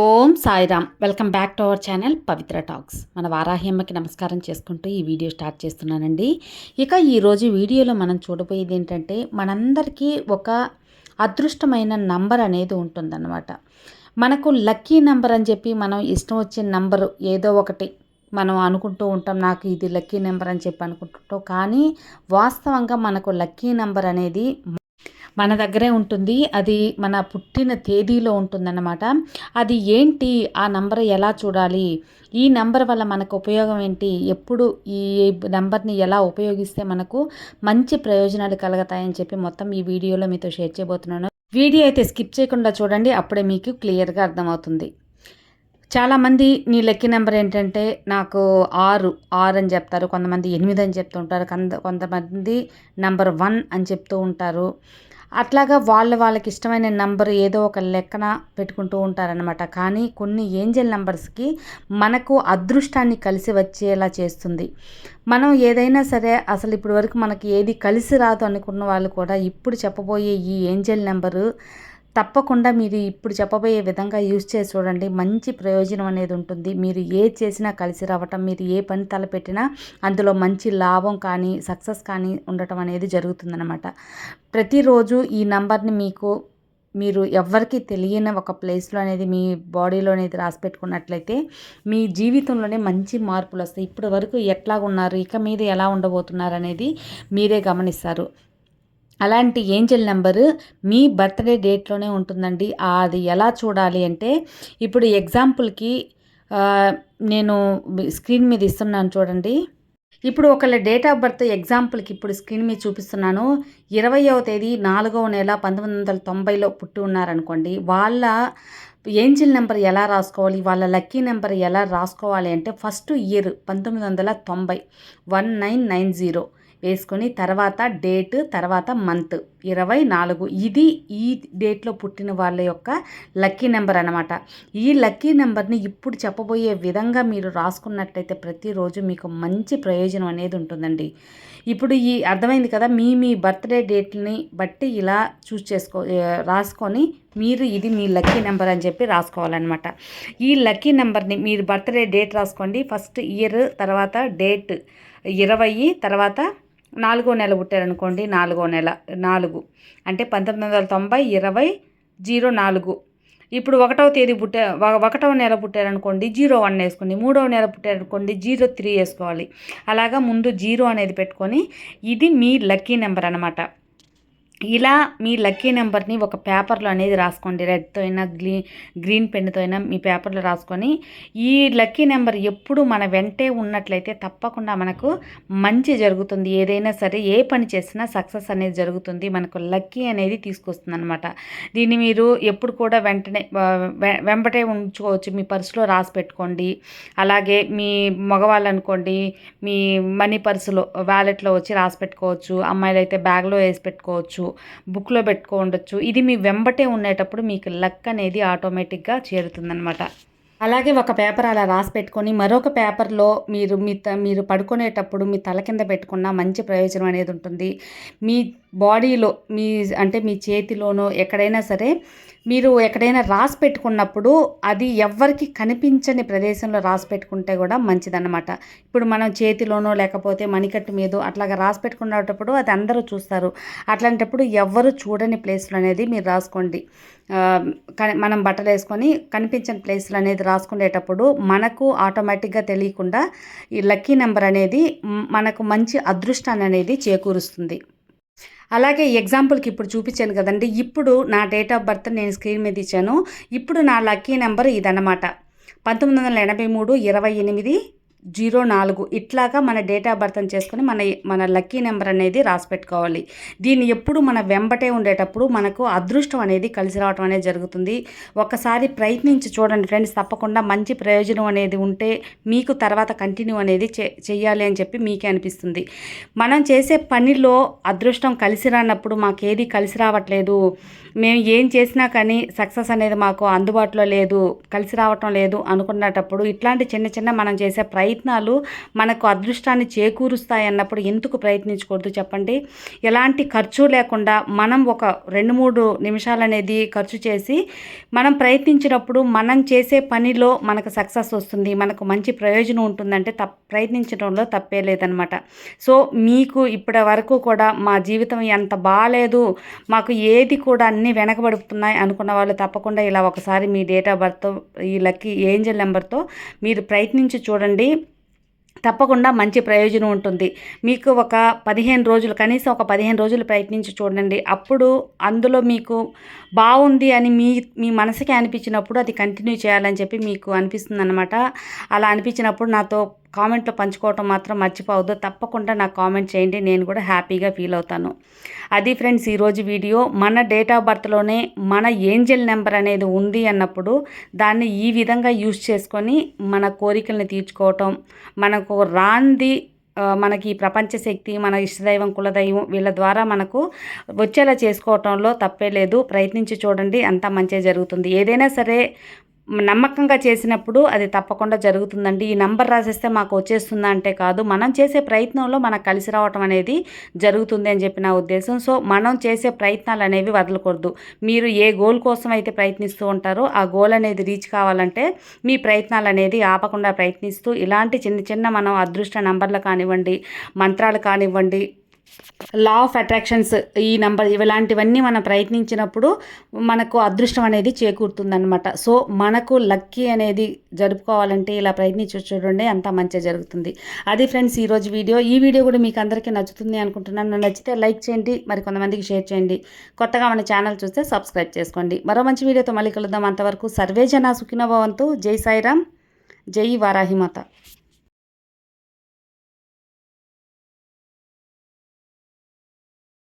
Om Sairam. Welcome back to our channel Pavitra talks. మన వారాహ్యమ్మకి నమస్కారం చేసుకుంటూ ఈ వీడియో స్టార్ట్ చేస్తున్నానండి. ఇక ఈరోజు వీడియోలో మనం చూడబోయేది ఏంటంటే మనందరికీ ఒక అదృష్టమైన నంబర్ అనేది ఉంటుందన్నమాట. మనకు లక్కీ నంబర్ అని చెప్పి మనం ఇష్టం వచ్చిన నంబరు ఏదో ఒకటి మనం అనుకుంటూ ఉంటాం నాకు ఇది లక్కీ నెంబర్ అని చెప్పి అనుకుంటుంటాం. కానీ వాస్తవంగా మనకు లక్కీ నెంబర్ అనేది మన దగ్గరే ఉంటుంది. అది మన పుట్టిన తేదీలో ఉంటుందన్నమాట. అది ఏంటి? ఆ నంబర్ ఎలా చూడాలి? ఈ నంబర్ వల్ల మనకు ఉపయోగం ఏంటి? ఎప్పుడు ఈ నెంబర్ని ఎలా ఉపయోగిస్తే మనకు మంచి ప్రయోజనాలు కలుగుతాయని చెప్పి మొత్తం ఈ వీడియోలో మీతో షేర్ చేయబోతున్నాను. వీడియో అయితే స్కిప్ చేయకుండా చూడండి. అప్పుడే మీకు క్లియర్గా అర్థమవుతుంది. చాలామంది నీ లెక్కి నెంబర్ ఏంటంటే నాకు ఆరు ఆరు అని చెప్తారు. కొంతమంది ఎనిమిది అని చెప్తూ ఉంటారు. కొంత కొంతమంది నెంబర్ వన్ అని చెప్తూ ఉంటారు. అట్లాగా వాళ్ళ వాళ్ళకి ఇష్టమైన నెంబర్ ఏదో ఒక లెక్కన పెట్టుకుంటూ ఉంటారనమాట కానీ కొన్ని ఏంజల్ నెంబర్స్కి మనకు అదృష్టాన్ని కలిసి వచ్చేలా చేస్తుంది. మనం ఏదైనా సరే అసలు ఇప్పటి వరకు మనకి ఏది కలిసి రాదు అనుకున్న వాళ్ళు కూడా ఇప్పుడు చెప్పబోయే ఈ ఏంజల్ నెంబరు తప్పకుండా మీరు ఇప్పుడు చెప్పబోయే విధంగా యూజ్ చేసి చూడండి. మంచి ప్రయోజనం అనేది ఉంటుంది. మీరు ఏ చేసినా కలిసి రావటం మీరు ఏ పని తలపెట్టినా అందులో మంచి లాభం కానీ సక్సెస్ కానీ ఉండటం అనేది జరుగుతుందనమాట ప్రతిరోజు ఈ నంబర్ని మీకు మీరు ఎవరికి తెలియని ఒక ప్లేస్లో అనేది మీ బాడీలో అనేది రాసి పెట్టుకున్నట్లయితే మీ జీవితంలోనే మంచి మార్పులు వస్తాయి. ఇప్పటి వరకు ఎట్లా ఉన్నారు ఇక మీద ఎలా ఉండబోతున్నారు అనేది మీరే గమనిస్తారు. అలాంటి ఏంజల్ నెంబరు మీ బర్త్డే డేట్లోనే ఉంటుందండి. అది ఎలా చూడాలి అంటే ఇప్పుడు ఎగ్జాంపుల్కి నేను స్క్రీన్ మీద ఇస్తున్నాను చూడండి. ఇప్పుడు ఒకళ్ళ డేట్ ఆఫ్ బర్త్ ఎగ్జాంపుల్కి ఇప్పుడు స్క్రీన్ మీద చూపిస్తున్నాను. ఇరవయవ తేదీ నాలుగవ నెల పంతొమ్మిది వందల తొంభైలో పుట్టి ఉన్నారనుకోండి వాళ్ళ ఏంజిల్ నెంబర్ ఎలా రాసుకోవాలి వాళ్ళ లక్కీ నెంబర్ ఎలా రాసుకోవాలి అంటే ఫస్ట్ ఇయర్ పంతొమ్మిది వందల తొంభై వన్ నైన్ నైన్ జీరో. వేసుకొని తర్వాత డేట్ తర్వాత మంత్. ఇరవై నాలుగు. ఇది ఈ డేట్లో పుట్టిన వాళ్ళ యొక్క లక్కీ నెంబర్ అనమాట ఈ లక్కీ నెంబర్ని ఇప్పుడు చెప్పబోయే విధంగా మీరు రాసుకున్నట్లయితే ప్రతిరోజు మీకు మంచి ప్రయోజనం అనేది ఉంటుందండి. ఇప్పుడు ఈ అర్థమైంది కదా మీ మీ బర్త్డే డేట్ని బట్టి ఇలా చూస్ చేసుకో రాసుకొని మీరు ఇది మీ లక్కీ నెంబర్ అని చెప్పి రాసుకోవాలన్నమాట. ఈ లక్కీ నెంబర్ని మీరు బర్త్డే డేట్ రాసుకోండి. ఫస్ట్ ఇయర్ తర్వాత డేట్ ఇరవై తర్వాత నాలుగో నెల పుట్టారనుకోండి నాలుగో నెల నాలుగు. అంటే పంతొమ్మిది వందల తొంభై ఇరవై జీరో నాలుగు. ఇప్పుడు ఒకటవ తేదీ పుట్టే ఒకటవ నెల పుట్టారనుకోండి జీరో వన్ వేసుకోండి. మూడవ నెల పుట్టారనుకోండి జీరో త్రీ వేసుకోవాలి. అలాగా ముందు జీరో అనేది పెట్టుకొని ఇది మీ లక్కీ నెంబర్ అనమాట ఇలా మీ లక్కీ నెంబర్ని ఒక పేపర్లో అనేది రాసుకోండి. రెడ్తో అయినా గ్రీ గ్రీన్ పెన్తో అయినా మీ పేపర్లో రాసుకొని ఈ లక్కీ నెంబర్ ఎప్పుడు మన వెంటే ఉన్నట్లయితే తప్పకుండా మనకు మంచి జరుగుతుంది. ఏదైనా సరే ఏ పని చేసినా సక్సెస్ అనేది జరుగుతుంది. మనకు లక్కీ అనేది తీసుకొస్తుంది అనమాట దీన్ని మీరు ఎప్పుడు కూడా వెంటనే వెంబటే ఉంచుకోవచ్చు. మీ పర్సులో రాసి పెట్టుకోండి. అలాగే మీ మగవాళ్ళు అనుకోండి మీ మనీ పర్సులో వ్యాలెట్లో వచ్చి రాసి పెట్టుకోవచ్చు. అమ్మాయిలు అయితే బ్యాగ్లో వేసి పెట్టుకోవచ్చు. బుక్లో పెట్టుకోండొచ్చు. ఇది మీ వెంబటే ఉండేటప్పుడు మీకు లక్ అనేది ఆటోమేటిక్గా చేరుతుందనమాట అలాగే ఒక పేపర్ అలా రాసి పెట్టుకొని మరొక పేపర్లో మీరు మీ మీరు పడుకునేటప్పుడు మీ తల కింద పెట్టుకున్న మంచి ప్రయోజనం అనేది ఉంటుంది. మీ బాడీలో మీ అంటే మీ చేతిలోనో ఎక్కడైనా సరే మీరు ఎక్కడైనా రాసి పెట్టుకున్నప్పుడు అది ఎవ్వరికి కనిపించని ప్రదేశంలో రాసి పెట్టుకుంటే కూడా మంచిదన్నమాట. ఇప్పుడు మనం చేతిలోనో లేకపోతే మణికట్టు మీద అట్లాగా రాసి పెట్టుకున్నప్పుడు అది అందరూ చూస్తారు. అట్లాంటప్పుడు ఎవ్వరు చూడని ప్లేస్లు అనేది మీరు రాసుకోండి. మనం బట్టలు వేసుకొని కనిపించని ప్లేస్లు అనేది రాసుకునేటప్పుడు మనకు ఆటోమేటిక్గా తెలియకుండా ఈ లక్కీ నెంబర్ అనేది మనకు మంచి అదృష్టాన్ని అనేది చేకూరుస్తుంది. అలాగే ఎగ్జాంపుల్కి ఇప్పుడు చూపించాను కదండి. ఇప్పుడు నా డేట్ ఆఫ్ బర్త్ నేను స్క్రీన్ మీద ఇచ్చాను. ఇప్పుడు నా లక్కీ నెంబర్ ఇదన్నమాట. పంతొమ్మిది వందల ఎనభై మూడు ఇరవై ఎనిమిది జీరో నాలుగు ఇట్లాగా మన డేట్ ఆఫ్ బర్త్ చేసుకొని మన మన లక్కీ నెంబర్ అనేది రాసి పెట్టుకోవాలి. దీన్ని ఎప్పుడు మన వెంబటే ఉండేటప్పుడు మనకు అదృష్టం అనేది కలిసి రావడం అనేది జరుగుతుంది. ఒకసారి ప్రయత్నించి చూడండి ఫ్రెండ్స్ తప్పకుండా మంచి ప్రయోజనం అనేది ఉంటే మీకు తర్వాత కంటిన్యూ అనేది చెయ్యాలి అని చెప్పి మీకే అనిపిస్తుంది. మనం చేసే పనిలో అదృష్టం కలిసి రానప్పుడు మాకేది కలిసి రావట్లేదు మేము ఏం చేసినా కానీ సక్సెస్ అనేది మాకు అందుబాటులో లేదు కలిసి రావటం లేదు అనుకున్నటప్పుడు ఇట్లాంటి చిన్న చిన్న మనం చేసే ప్రయత్నాలు మనకు అదృష్టాన్ని చేకూరుస్తాయి అన్నప్పుడు ఎందుకు ప్రయత్నించకూడదు చెప్పండి? ఎలాంటి ఖర్చు లేకుండా మనం ఒక రెండు మూడు నిమిషాలు అనేది ఖర్చు చేసి మనం ప్రయత్నించినప్పుడు మనం చేసే పనిలో మనకు సక్సెస్ వస్తుంది మనకు మంచి ప్రయోజనం ఉంటుందంటే తప్ ప్రయత్నించడంలో తప్పే లేదనమాట సో మీకు ఇప్పటి వరకు కూడా మా జీవితం ఎంత బాగాలేదు మాకు ఏది కూడా అన్నీ వెనకబడుతున్నాయి అనుకున్న వాళ్ళు తప్పకుండా ఇలా ఒకసారి మీ డేట్ ఆఫ్ బర్త్ ఈ లక్కీ ఏంజల్ నెంబర్తో మీరు ప్రయత్నించి చూడండి. తప్పకుండా మంచి ప్రయోజనం ఉంటుంది. మీకు ఒక పదిహేను రోజులు కనీసం ఒక పదిహేను రోజులు ప్రయత్నించి చూడండి. అప్పుడు అందులో మీకు బాగుంది అని మీ మీ మనసుకి అనిపించినప్పుడు అది కంటిన్యూ చేయాలని చెప్పి మీకు అనిపిస్తుంది అనమాట అలా అనిపించినప్పుడు నాతో కామెంట్లో పంచుకోవటం మాత్రం మర్చిపోవద్దు. తప్పకుండా నాకు కామెంట్ చేయండి. నేను కూడా హ్యాపీగా ఫీల్ అవుతాను. అది ఫ్రెండ్స్ ఈరోజు వీడియో మన డేట్ ఆఫ్ బర్త్లోనే మన ఏంజల్ నెంబర్ అనేది ఉంది అన్నప్పుడు దాన్ని ఈ విధంగా యూజ్ చేసుకొని మన కోరికల్ని తీర్చుకోవటం మనకు రాంది మనకి ఈ ప్రపంచ శక్తి మన ఇష్టదైవం కులదైవం వీళ్ళ ద్వారా మనకు వచ్చేలా చేసుకోవటంలో తప్పే లేదు. ప్రయత్నించి చూడండి. అంతా మంచిగా జరుగుతుంది. ఏదైనా సరే నమ్మకంగా చేసినప్పుడు అది తప్పకుండా జరుగుతుందండి. ఈ నంబర్ రాసేస్తే మాకు వచ్చేస్తుందా అంటే కాదు. మనం చేసే ప్రయత్నంలో మనకు కలిసి రావటం అనేది జరుగుతుంది అని చెప్పి నా ఉద్దేశం. సో మనం చేసే ప్రయత్నాలు అనేవి వదలకూడదు. మీరు ఏ గోల్ కోసం అయితే ప్రయత్నిస్తూ ఉంటారో ఆ గోల్ అనేది రీచ్ కావాలంటే మీ ప్రయత్నాలు అనేది ఆపకుండా ప్రయత్నిస్తూ ఇలాంటి చిన్న చిన్న మనం అదృష్ట నంబర్లు కానివ్వండి మంత్రాలు కానివ్వండి లా ఆఫ్ అట్రాక్షన్స్ ఈ నంబర్ ఇలాంటివన్నీ మనం ప్రయత్నించినప్పుడు మనకు అదృష్టం అనేది చేకూరుతుందనమాట సో మనకు లక్కీ అనేది జరుపుకోవాలంటే ఇలా ప్రయత్నించి చూడండి అంతా మంచిగా జరుగుతుంది. అది ఫ్రెండ్స్ ఈరోజు వీడియో. ఈ వీడియో కూడా మీకు అందరికీ నచ్చుతుంది అనుకుంటున్నాను. నచ్చితే లైక్ చేయండి మరి కొంతమందికి షేర్ చేయండి. కొత్తగా మన ఛానల్ చూస్తే సబ్స్క్రైబ్ చేసుకోండి. మరో మంచి వీడియోతో మళ్ళీ కలుద్దాం. అంతవరకు సర్వే జన జై సాయిరామ్. జై వారాహిమాత.